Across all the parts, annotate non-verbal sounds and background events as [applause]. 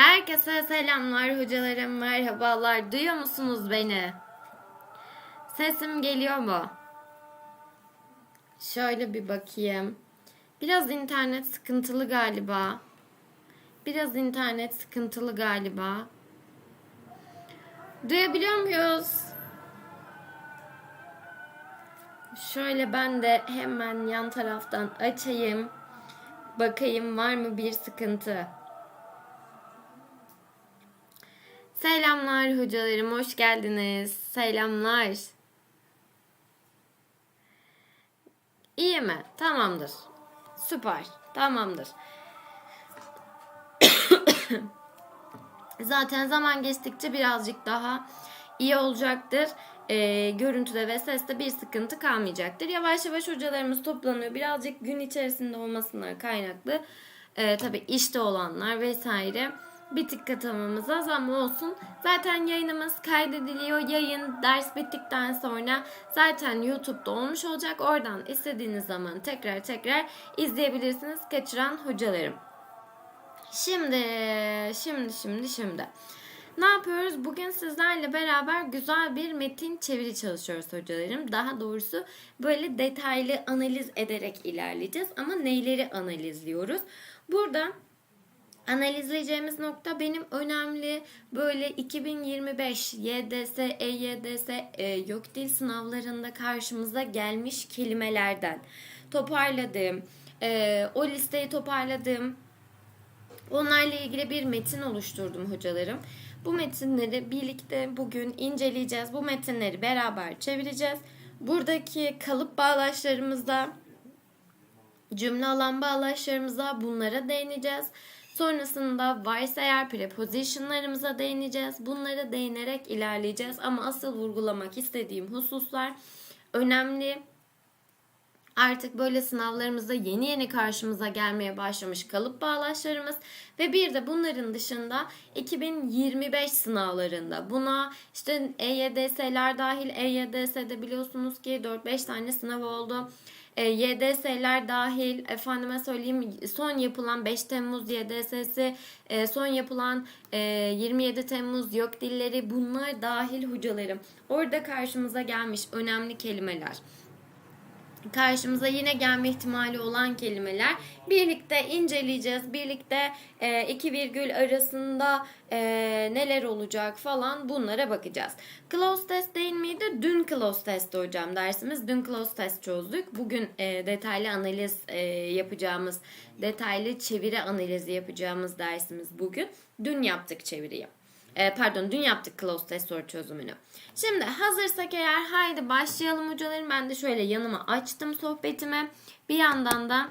Herkese selamlar hocalarım, merhabalar. Duyuyor musunuz beni? Sesim geliyor mu? Şöyle bir bakayım. Biraz internet sıkıntılı galiba. Biraz internet sıkıntılı galiba. Duyabiliyor muyuz? Şöyle ben de hemen yan taraftan açayım. Bakayım var mı bir sıkıntı? Selamlar hocalarım, hoş geldiniz. Selamlar. İyi mi? Tamamdır. Süper. Tamamdır. [coughs] Zaten zaman geçtikçe birazcık daha iyi olacaktır. Ee, görüntüde ve seste bir sıkıntı kalmayacaktır. Yavaş yavaş hocalarımız toplanıyor. Birazcık gün içerisinde olmasından kaynaklı. Ee, tabii işte olanlar vesaire bir tık katılmamız az ama olsun. Zaten yayınımız kaydediliyor. Yayın ders bittikten sonra zaten YouTube'da olmuş olacak. Oradan istediğiniz zaman tekrar tekrar izleyebilirsiniz kaçıran hocalarım. Şimdi, şimdi, şimdi, şimdi. Ne yapıyoruz? Bugün sizlerle beraber güzel bir metin çeviri çalışıyoruz hocalarım. Daha doğrusu böyle detaylı analiz ederek ilerleyeceğiz. Ama neyleri analizliyoruz? Burada analizleyeceğimiz nokta benim önemli böyle 2025 YDS, EYDS, e, yok dil sınavlarında karşımıza gelmiş kelimelerden toparladığım, e, o listeyi toparladığım onlarla ilgili bir metin oluşturdum hocalarım. Bu metinleri birlikte bugün inceleyeceğiz. Bu metinleri beraber çevireceğiz. Buradaki kalıp bağlaçlarımızda, cümle alan bağlaçlarımıza bunlara değineceğiz. Sonrasında varsa eğer prepositionlarımıza değineceğiz. Bunlara değinerek ilerleyeceğiz. Ama asıl vurgulamak istediğim hususlar önemli. Artık böyle sınavlarımızda yeni yeni karşımıza gelmeye başlamış kalıp bağlaçlarımız ve bir de bunların dışında 2025 sınavlarında buna işte EYDS'ler dahil EYDS'de biliyorsunuz ki 4-5 tane sınav oldu. E, YDS'ler dahil efendime söyleyeyim son yapılan 5 Temmuz YDS'si e, son yapılan e, 27 Temmuz yok dilleri bunlar dahil hocalarım. Orada karşımıza gelmiş önemli kelimeler karşımıza yine gelme ihtimali olan kelimeler birlikte inceleyeceğiz. Birlikte e, iki virgül arasında e, neler olacak falan bunlara bakacağız. Close test değil miydi? Dün close test hocam dersimiz. Dün close test çözdük. Bugün e, detaylı analiz e, yapacağımız, detaylı çeviri analizi yapacağımız dersimiz bugün. Dün yaptık çeviriyi. E, pardon dün yaptık close test soru çözümünü. Şimdi hazırsak eğer haydi başlayalım hocalarım. Ben de şöyle yanıma açtım sohbetimi. Bir yandan da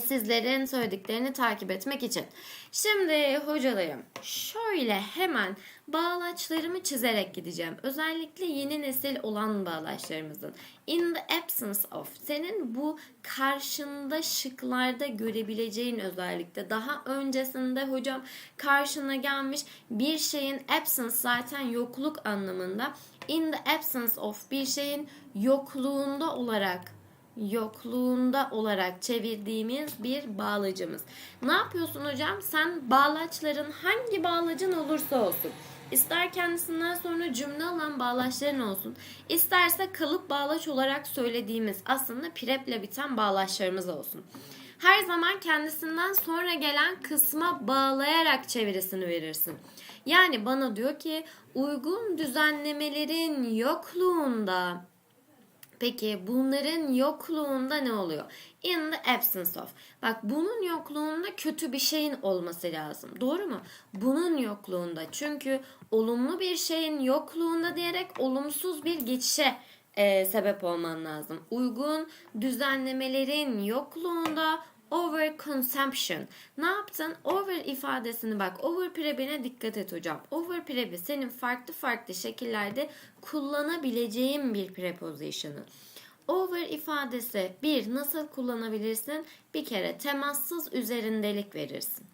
sizlerin söylediklerini takip etmek için. Şimdi hocalarım şöyle hemen bağlaçlarımı çizerek gideceğim. Özellikle yeni nesil olan bağlaçlarımızın. In the absence of senin bu karşında şıklarda görebileceğin özellikle daha öncesinde hocam karşına gelmiş bir şeyin absence zaten yokluk anlamında. In the absence of bir şeyin yokluğunda olarak yokluğunda olarak çevirdiğimiz bir bağlacımız. Ne yapıyorsun hocam? Sen bağlaçların hangi bağlacın olursa olsun. İster kendisinden sonra cümle alan bağlaçların olsun. isterse kalıp bağlaç olarak söylediğimiz aslında preple biten bağlaçlarımız olsun. Her zaman kendisinden sonra gelen kısma bağlayarak çevirisini verirsin. Yani bana diyor ki uygun düzenlemelerin yokluğunda Peki bunların yokluğunda ne oluyor? In the absence of. Bak bunun yokluğunda kötü bir şeyin olması lazım. Doğru mu? Bunun yokluğunda. Çünkü olumlu bir şeyin yokluğunda diyerek olumsuz bir geçişe e, sebep olman lazım. Uygun düzenlemelerin yokluğunda over consumption. Ne yaptın? Over ifadesini bak. Over prebine dikkat et hocam. Over prebi senin farklı farklı şekillerde kullanabileceğin bir preposition'ı. Over ifadesi bir nasıl kullanabilirsin? Bir kere temassız üzerindelik verirsin.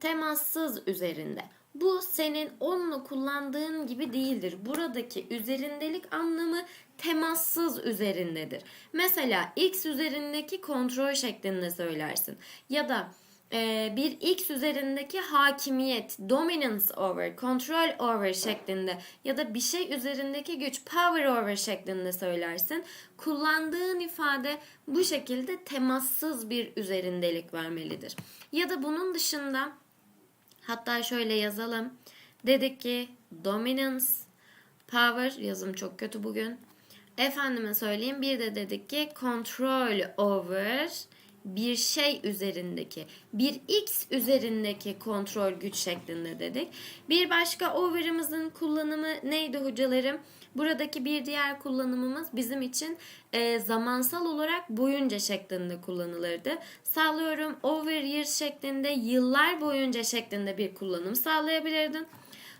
Temassız üzerinde. Bu senin onunla kullandığın gibi değildir. Buradaki üzerindelik anlamı temassız üzerindedir. Mesela x üzerindeki kontrol şeklinde söylersin. Ya da e, bir x üzerindeki hakimiyet, dominance over, control over şeklinde ya da bir şey üzerindeki güç, power over şeklinde söylersin. Kullandığın ifade bu şekilde temassız bir üzerindelik vermelidir. Ya da bunun dışında hatta şöyle yazalım. Dedik ki dominance, power yazım çok kötü bugün. Efendime söyleyeyim bir de dedik ki control over bir şey üzerindeki bir x üzerindeki kontrol güç şeklinde dedik. Bir başka over'ımızın kullanımı neydi hocalarım? Buradaki bir diğer kullanımımız bizim için e, zamansal olarak boyunca şeklinde kullanılırdı. Sağlıyorum over years şeklinde yıllar boyunca şeklinde bir kullanım sağlayabilirdin.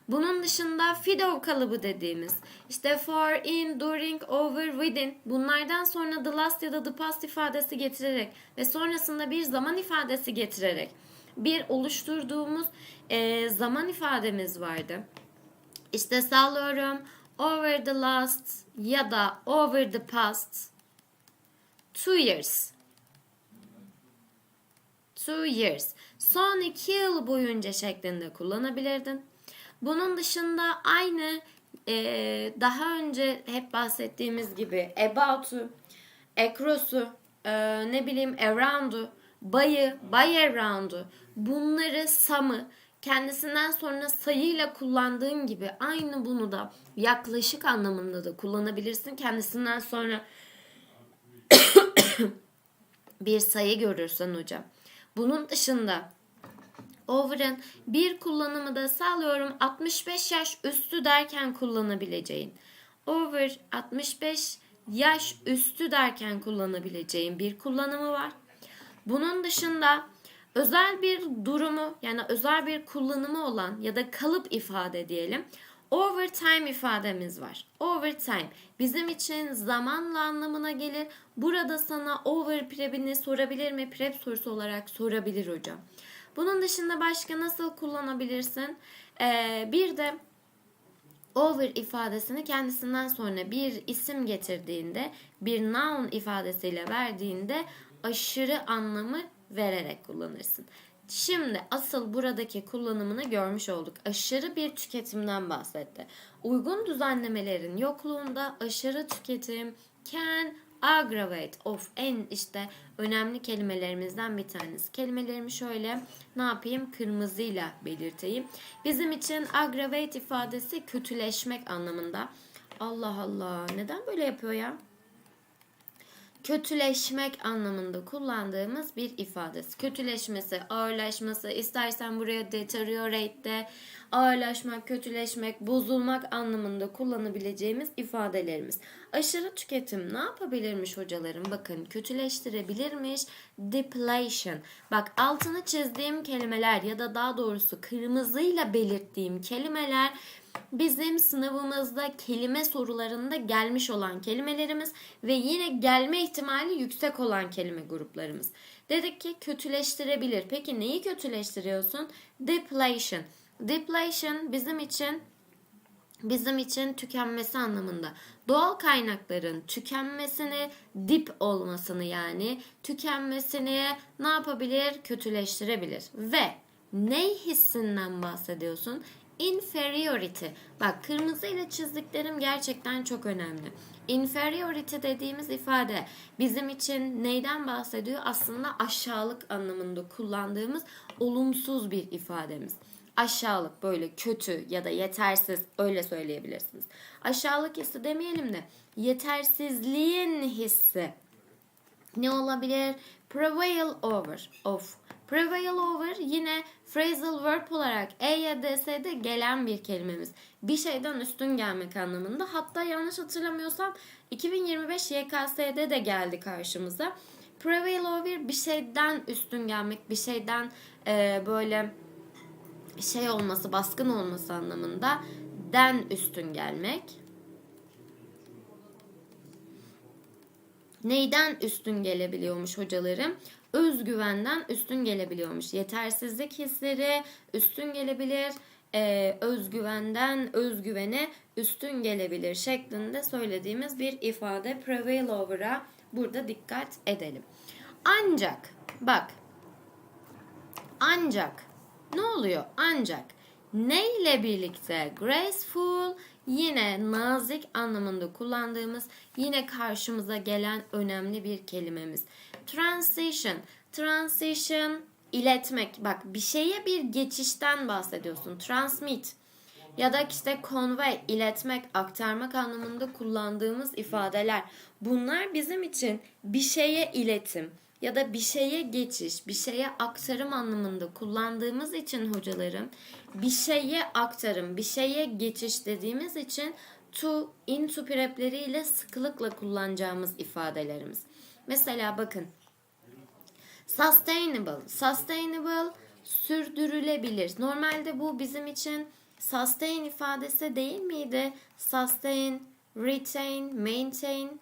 Bunun dışında FIDO kalıbı dediğimiz işte for, in, during, over, within bunlardan sonra the last ya da the past ifadesi getirerek ve sonrasında bir zaman ifadesi getirerek bir oluşturduğumuz e, zaman ifademiz vardı. İşte sallıyorum over the last ya da over the past two years. Two years. Son iki yıl boyunca şeklinde kullanabilirdin. Bunun dışında aynı e, daha önce hep bahsettiğimiz gibi about'u, across'u, e, ne bileyim around'u, bay'ı, by around'u, bunları sam'ı kendisinden sonra sayıyla kullandığın gibi aynı bunu da yaklaşık anlamında da kullanabilirsin. Kendisinden sonra [coughs] bir sayı görürsen hocam. Bunun dışında over'ın bir kullanımı da sağlıyorum 65 yaş üstü derken kullanabileceğin. Over 65 yaş üstü derken kullanabileceğin bir kullanımı var. Bunun dışında özel bir durumu yani özel bir kullanımı olan ya da kalıp ifade diyelim. Overtime ifademiz var. Overtime bizim için zamanla anlamına gelir. Burada sana over prebini sorabilir mi? Prep sorusu olarak sorabilir hocam. Bunun dışında başka nasıl kullanabilirsin? Ee, bir de over ifadesini kendisinden sonra bir isim getirdiğinde, bir noun ifadesiyle verdiğinde aşırı anlamı vererek kullanırsın. Şimdi asıl buradaki kullanımını görmüş olduk. Aşırı bir tüketimden bahsetti. Uygun düzenlemelerin yokluğunda aşırı tüketim can aggravate of en işte önemli kelimelerimizden bir tanesi. Kelimelerimi şöyle ne yapayım kırmızıyla belirteyim. Bizim için aggravate ifadesi kötüleşmek anlamında. Allah Allah neden böyle yapıyor ya? Kötüleşmek anlamında kullandığımız bir ifadesi. Kötüleşmesi, ağırlaşması, istersen buraya deteriorate de ağırlaşmak, kötüleşmek, bozulmak anlamında kullanabileceğimiz ifadelerimiz. Aşırı tüketim ne yapabilirmiş hocalarım? Bakın kötüleştirebilirmiş. Depletion. Bak altını çizdiğim kelimeler ya da daha doğrusu kırmızıyla belirttiğim kelimeler bizim sınavımızda kelime sorularında gelmiş olan kelimelerimiz ve yine gelme ihtimali yüksek olan kelime gruplarımız. Dedik ki kötüleştirebilir. Peki neyi kötüleştiriyorsun? Depletion. Depletion bizim için bizim için tükenmesi anlamında. Doğal kaynakların tükenmesini, dip olmasını yani tükenmesini ne yapabilir? Kötüleştirebilir. Ve ne hissinden bahsediyorsun? Inferiority. Bak kırmızı ile çizdiklerim gerçekten çok önemli. Inferiority dediğimiz ifade bizim için neyden bahsediyor? Aslında aşağılık anlamında kullandığımız olumsuz bir ifademiz. Aşağılık böyle kötü ya da yetersiz öyle söyleyebilirsiniz. Aşağılık hissi demeyelim de yetersizliğin hissi ne olabilir? Prevail over of. Prevail over yine phrasal verb olarak E ya DS'de gelen bir kelimemiz. Bir şeyden üstün gelmek anlamında. Hatta yanlış hatırlamıyorsam 2025 YKS'de de geldi karşımıza. Prevail over bir şeyden üstün gelmek, bir şeyden e, böyle şey olması, baskın olması anlamında den üstün gelmek. Neyden üstün gelebiliyormuş hocalarım? Özgüvenden üstün gelebiliyormuş. Yetersizlik hisleri üstün gelebilir. Ee, özgüvenden özgüvene üstün gelebilir şeklinde söylediğimiz bir ifade prevail over'a burada dikkat edelim. Ancak bak Ancak ne oluyor? Ancak ne ile birlikte graceful yine nazik anlamında kullandığımız yine karşımıza gelen önemli bir kelimemiz. Transition. Transition iletmek. Bak bir şeye bir geçişten bahsediyorsun. Transmit ya da işte convey, iletmek, aktarmak anlamında kullandığımız ifadeler. Bunlar bizim için bir şeye iletim ya da bir şeye geçiş, bir şeye aktarım anlamında kullandığımız için hocalarım bir şeye aktarım, bir şeye geçiş dediğimiz için to, into prepleriyle sıklıkla kullanacağımız ifadelerimiz. Mesela bakın Sustainable. Sustainable sürdürülebilir. Normalde bu bizim için sustain ifadesi değil miydi? Sustain, retain, maintain,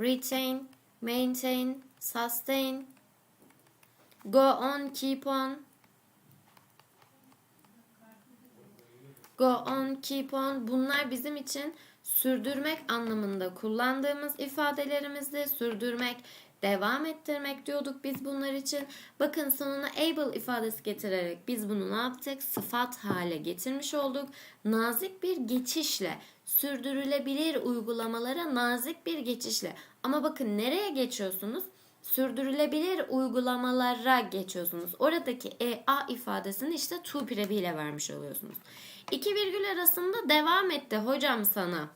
retain, maintain, sustain, go on, keep on, go on, keep on. Bunlar bizim için sürdürmek anlamında kullandığımız ifadelerimizdi. Sürdürmek, devam ettirmek diyorduk biz bunlar için. Bakın sonuna able ifadesi getirerek biz bunu ne yaptık? Sıfat hale getirmiş olduk. Nazik bir geçişle, sürdürülebilir uygulamalara nazik bir geçişle. Ama bakın nereye geçiyorsunuz? Sürdürülebilir uygulamalara geçiyorsunuz. Oradaki EA ifadesini işte to pireviyle vermiş oluyorsunuz. İki virgül arasında devam etti hocam sana.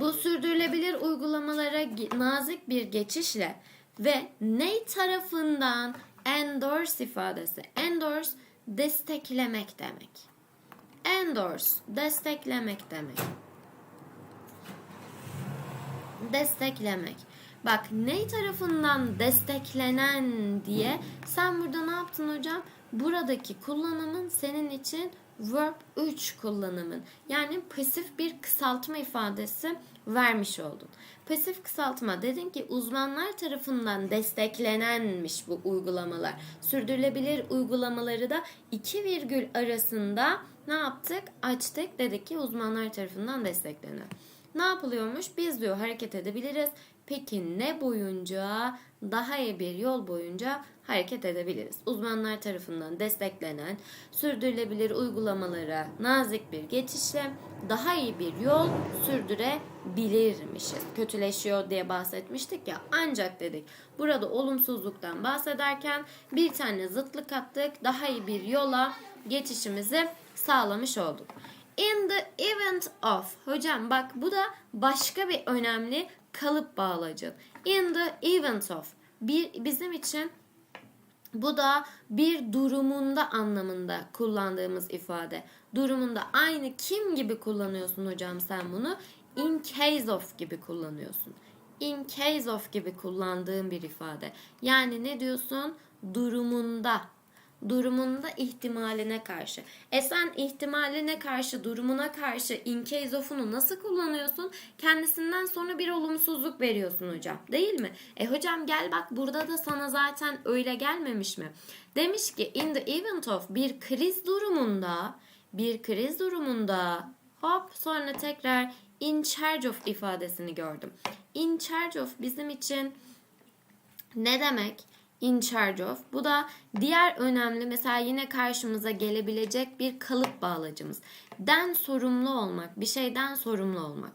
Bu sürdürülebilir uygulamalara nazik bir geçişle ve ne tarafından endorse ifadesi. Endorse desteklemek demek. Endorse desteklemek demek. Desteklemek. Bak ne tarafından desteklenen diye sen burada ne yaptın hocam? Buradaki kullanımın senin için verb 3 kullanımın. Yani pasif bir kısaltma ifadesi vermiş oldun. Pasif kısaltma dedin ki uzmanlar tarafından desteklenenmiş bu uygulamalar. Sürdürülebilir uygulamaları da iki virgül arasında ne yaptık? Açtık dedik ki uzmanlar tarafından desteklenen. Ne yapılıyormuş? Biz diyor hareket edebiliriz. Peki ne boyunca? Daha iyi bir yol boyunca hareket edebiliriz. Uzmanlar tarafından desteklenen sürdürülebilir uygulamalara nazik bir geçişle daha iyi bir yol sürdürebilirmişiz. Kötüleşiyor diye bahsetmiştik ya ancak dedik burada olumsuzluktan bahsederken bir tane zıtlık attık daha iyi bir yola geçişimizi sağlamış olduk. In the event of. Hocam bak bu da başka bir önemli kalıp bağlacı. In the event of. Bir, bizim için bu da bir durumunda anlamında kullandığımız ifade. Durumunda aynı kim gibi kullanıyorsun hocam sen bunu? In case of gibi kullanıyorsun. In case of gibi kullandığın bir ifade. Yani ne diyorsun? Durumunda durumunda ihtimaline karşı. E sen ihtimaline karşı, durumuna karşı in case of'unu nasıl kullanıyorsun? Kendisinden sonra bir olumsuzluk veriyorsun hocam. Değil mi? E hocam gel bak burada da sana zaten öyle gelmemiş mi? Demiş ki in the event of bir kriz durumunda bir kriz durumunda hop sonra tekrar in charge of ifadesini gördüm. In charge of bizim için ne demek? İn charge of. Bu da diğer önemli mesela yine karşımıza gelebilecek bir kalıp bağlacımız. Den sorumlu olmak, bir şeyden sorumlu olmak.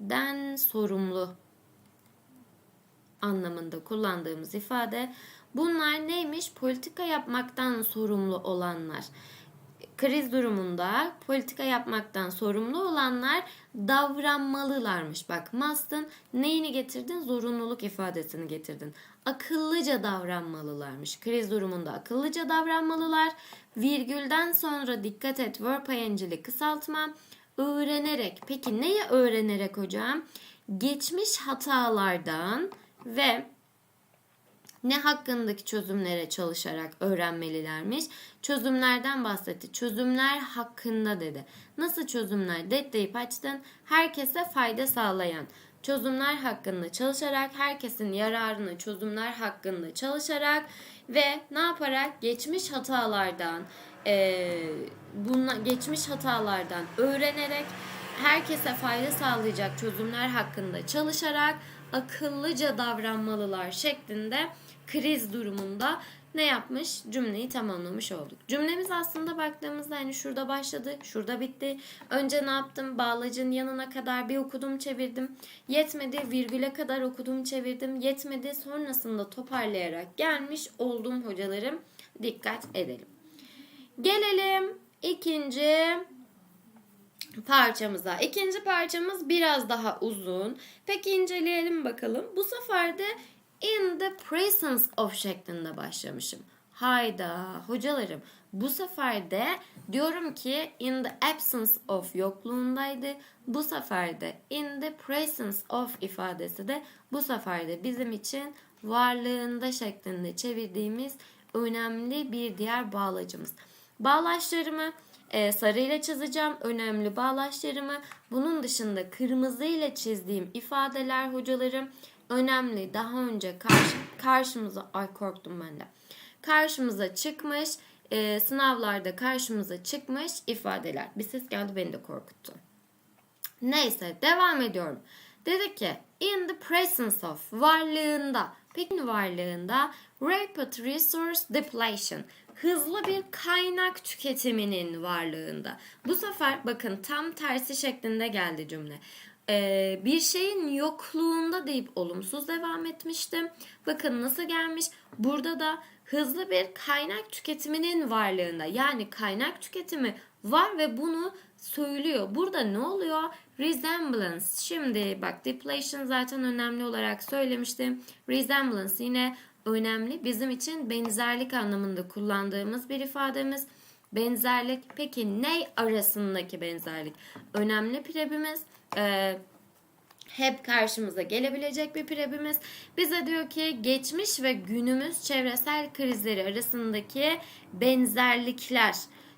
Den sorumlu anlamında kullandığımız ifade. Bunlar neymiş? Politika yapmaktan sorumlu olanlar. Kriz durumunda politika yapmaktan sorumlu olanlar davranmalılarmış. Bak must'ın neyini getirdin? Zorunluluk ifadesini getirdin. Akıllıca davranmalılarmış. Kriz durumunda akıllıca davranmalılar. Virgülden sonra dikkat et verb ing'li kısaltma. Öğrenerek. Peki neyi öğrenerek hocam? Geçmiş hatalardan ve ne hakkındaki çözümlere çalışarak öğrenmelilermiş. Çözümlerden bahsetti. Çözümler hakkında dedi. Nasıl çözümler? Det deyip açtın. Herkese fayda sağlayan. Çözümler hakkında çalışarak, herkesin yararına çözümler hakkında çalışarak ve ne yaparak? Geçmiş hatalardan, e, bunla, geçmiş hatalardan öğrenerek herkese fayda sağlayacak çözümler hakkında çalışarak akıllıca davranmalılar şeklinde kriz durumunda ne yapmış? Cümleyi tamamlamış olduk. Cümlemiz aslında baktığımızda hani şurada başladı, şurada bitti. Önce ne yaptım? Bağlacın yanına kadar bir okudum, çevirdim. Yetmedi, virgüle kadar okudum, çevirdim. Yetmedi, sonrasında toparlayarak gelmiş oldum hocalarım. Dikkat edelim. Gelelim ikinci parçamıza. İkinci parçamız biraz daha uzun. Peki inceleyelim bakalım. Bu sefer de in the presence of şeklinde başlamışım. Hayda hocalarım bu sefer de diyorum ki in the absence of yokluğundaydı. Bu sefer de in the presence of ifadesi de bu sefer de bizim için varlığında şeklinde çevirdiğimiz önemli bir diğer bağlacımız. Bağlaçlarımı e, sarıyla çizeceğim. Önemli bağlaçlarımı. Bunun dışında kırmızı ile çizdiğim ifadeler hocalarım önemli. Daha önce karşı, karşımıza ay korktum ben de. Karşımıza çıkmış e, sınavlarda karşımıza çıkmış ifadeler. Bir ses geldi beni de korkuttu. Neyse devam ediyorum. Dedi ki in the presence of varlığında peki varlığında rapid resource depletion hızlı bir kaynak tüketiminin varlığında. Bu sefer bakın tam tersi şeklinde geldi cümle. Ee, bir şeyin yokluğunda deyip olumsuz devam etmiştim. Bakın nasıl gelmiş. Burada da hızlı bir kaynak tüketiminin varlığında. Yani kaynak tüketimi var ve bunu söylüyor. Burada ne oluyor? Resemblance. Şimdi bak depletion zaten önemli olarak söylemiştim. Resemblance yine önemli. Bizim için benzerlik anlamında kullandığımız bir ifademiz. Benzerlik. Peki ne arasındaki benzerlik? Önemli prebimiz. Ee, hep karşımıza gelebilecek bir prebimiz. Bize diyor ki geçmiş ve günümüz çevresel krizleri arasındaki benzerlikler.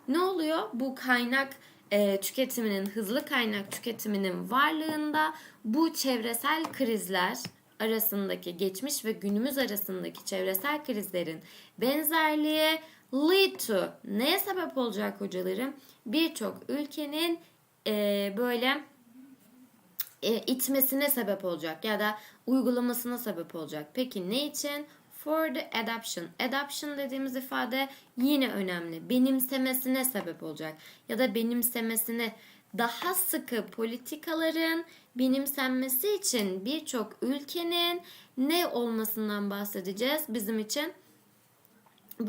Ne oluyor? Bu kaynak e, tüketiminin, hızlı kaynak tüketiminin varlığında bu çevresel krizler arasındaki geçmiş ve günümüz arasındaki çevresel krizlerin benzerliği lead to neye sebep olacak hocalarım? Birçok ülkenin e, böyle e, itmesine sebep olacak ya da uygulamasına sebep olacak. Peki ne için? For the adoption. Adoption dediğimiz ifade yine önemli. Benimsemesine sebep olacak. Ya da benimsemesine daha sıkı politikaların benimsenmesi için birçok ülkenin ne olmasından bahsedeceğiz bizim için?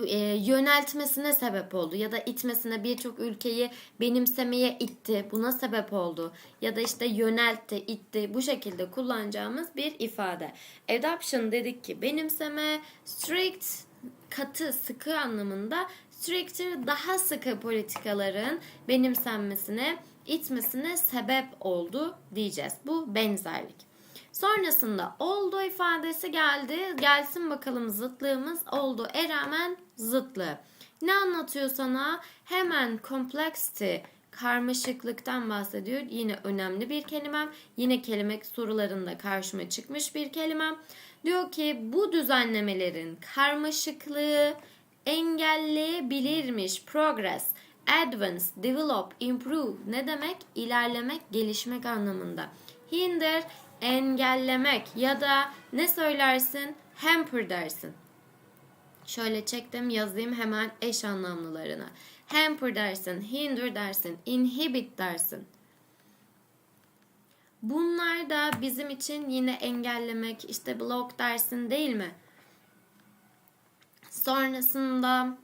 E, yöneltmesine sebep oldu ya da itmesine birçok ülkeyi benimsemeye itti. Buna sebep oldu. Ya da işte yöneltti, itti. Bu şekilde kullanacağımız bir ifade. Adoption dedik ki benimseme, strict katı, sıkı anlamında stricter daha sıkı politikaların benimsenmesine, itmesine sebep oldu diyeceğiz. Bu benzerlik. Sonrasında oldu ifadesi geldi. Gelsin bakalım zıtlığımız oldu. E rağmen zıtlığı. Ne anlatıyor sana? Hemen complexity, karmaşıklıktan bahsediyor. Yine önemli bir kelimem. Yine kelime sorularında karşıma çıkmış bir kelimem. Diyor ki bu düzenlemelerin karmaşıklığı engelleyebilirmiş. Progress, advance, develop, improve ne demek? İlerlemek, gelişmek anlamında. Hinder, engellemek ya da ne söylersin? Hamper dersin. Şöyle çektim yazayım hemen eş anlamlılarına. Hamper dersin, hinder dersin, inhibit dersin. Bunlar da bizim için yine engellemek, işte block dersin değil mi? Sonrasında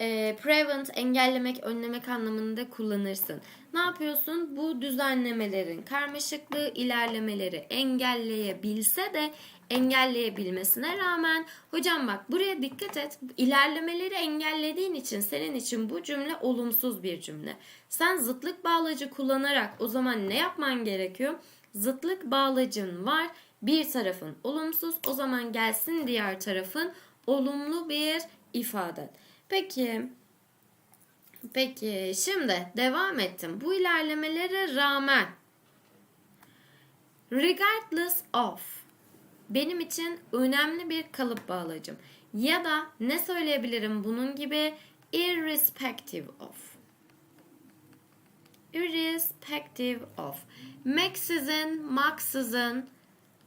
e, prevent engellemek, önlemek anlamında kullanırsın. Ne yapıyorsun? Bu düzenlemelerin karmaşıklığı, ilerlemeleri engelleyebilse de engelleyebilmesine rağmen hocam bak buraya dikkat et. İlerlemeleri engellediğin için senin için bu cümle olumsuz bir cümle. Sen zıtlık bağlacı kullanarak o zaman ne yapman gerekiyor? Zıtlık bağlacın var. Bir tarafın olumsuz. O zaman gelsin diğer tarafın olumlu bir ifade. Peki Peki şimdi devam ettim. Bu ilerlemelere rağmen regardless of benim için önemli bir kalıp bağlacım. Ya da ne söyleyebilirim bunun gibi irrespective of. Irrespective of. Maksızın, maksızın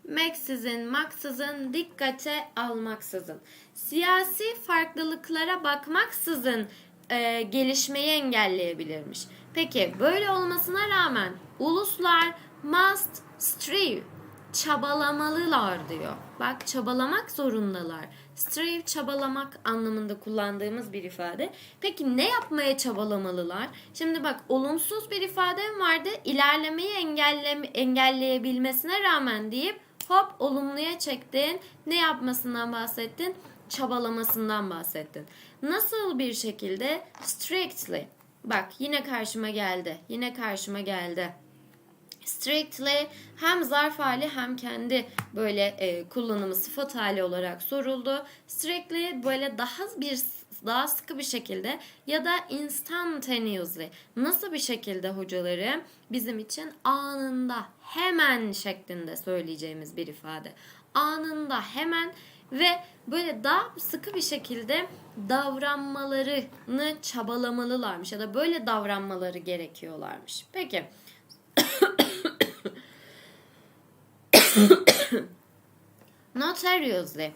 meksizin, maksızın, dikkate almaksızın. Siyasi farklılıklara bakmaksızın e, gelişmeyi engelleyebilirmiş. Peki böyle olmasına rağmen uluslar must strive çabalamalılar diyor. Bak çabalamak zorundalar. Strive çabalamak anlamında kullandığımız bir ifade. Peki ne yapmaya çabalamalılar? Şimdi bak olumsuz bir ifadem vardı. İlerlemeyi engelle, engelleyebilmesine rağmen deyip hop olumluya çektin. Ne yapmasından bahsettin? Çabalamasından bahsettin. Nasıl bir şekilde? Strictly. Bak yine karşıma geldi. Yine karşıma geldi strictly hem zarf hali hem kendi böyle e, kullanımı sıfat hali olarak soruldu. Strictly böyle daha bir daha sıkı bir şekilde ya da instantaneously nasıl bir şekilde hocaları bizim için anında hemen şeklinde söyleyeceğimiz bir ifade. Anında hemen ve böyle daha sıkı bir şekilde davranmalarını çabalamalılarmış ya da böyle davranmaları gerekiyorlarmış. Peki [coughs] Notariously.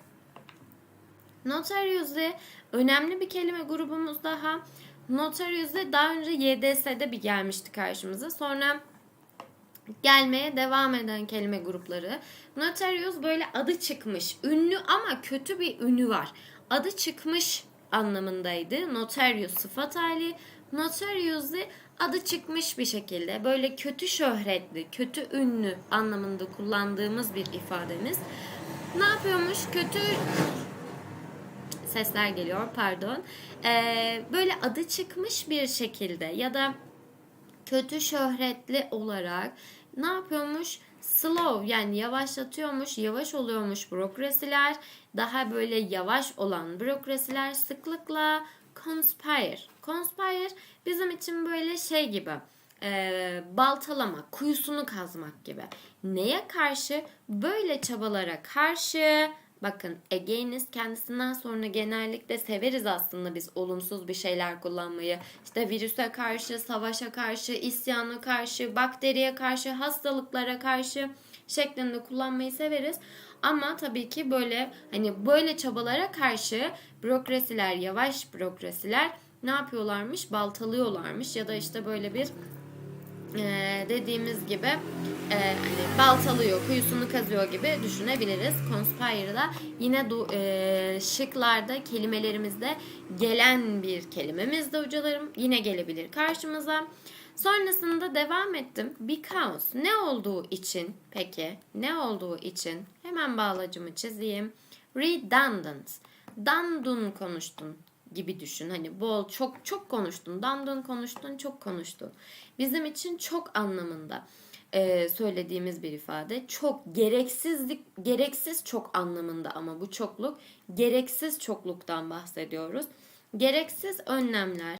Notariously önemli bir kelime grubumuz daha. Notariously daha önce YDS'de bir gelmişti karşımıza. Sonra gelmeye devam eden kelime grupları. Notarius böyle adı çıkmış. Ünlü ama kötü bir ünü var. Adı çıkmış anlamındaydı. Notarius sıfat hali. Notarius'ı adı çıkmış bir şekilde böyle kötü şöhretli, kötü ünlü anlamında kullandığımız bir ifademiz. Ne yapıyormuş? Kötü sesler geliyor pardon. Ee, böyle adı çıkmış bir şekilde ya da kötü şöhretli olarak ne yapıyormuş? Slow yani yavaşlatıyormuş, yavaş oluyormuş bürokrasiler. Daha böyle yavaş olan bürokrasiler sıklıkla conspire. Conspire bizim için böyle şey gibi e, baltalamak, kuyusunu kazmak gibi. Neye karşı? Böyle çabalara karşı Bakın against kendisinden sonra genellikle severiz aslında biz olumsuz bir şeyler kullanmayı. İşte virüse karşı, savaşa karşı, isyana karşı, bakteriye karşı, hastalıklara karşı şeklinde kullanmayı severiz. Ama tabii ki böyle hani böyle çabalara karşı bürokrasiler, yavaş bürokrasiler ne yapıyorlarmış? Baltalıyorlarmış ya da işte böyle bir dediğimiz gibi e, hani baltalıyor, kuyusunu kazıyor gibi düşünebiliriz. Conspire'da yine du, e, şıklarda kelimelerimizde gelen bir kelimemiz de hocalarım yine gelebilir karşımıza. Sonrasında devam ettim. Because ne olduğu için peki ne olduğu için hemen bağlacımı çizeyim. Redundant. Dandun konuştun gibi düşün. Hani bol çok çok konuştun. Dandun konuştun, çok konuştun. Bizim için çok anlamında e, söylediğimiz bir ifade. Çok gereksizlik, gereksiz çok anlamında ama bu çokluk gereksiz çokluktan bahsediyoruz. Gereksiz önlemler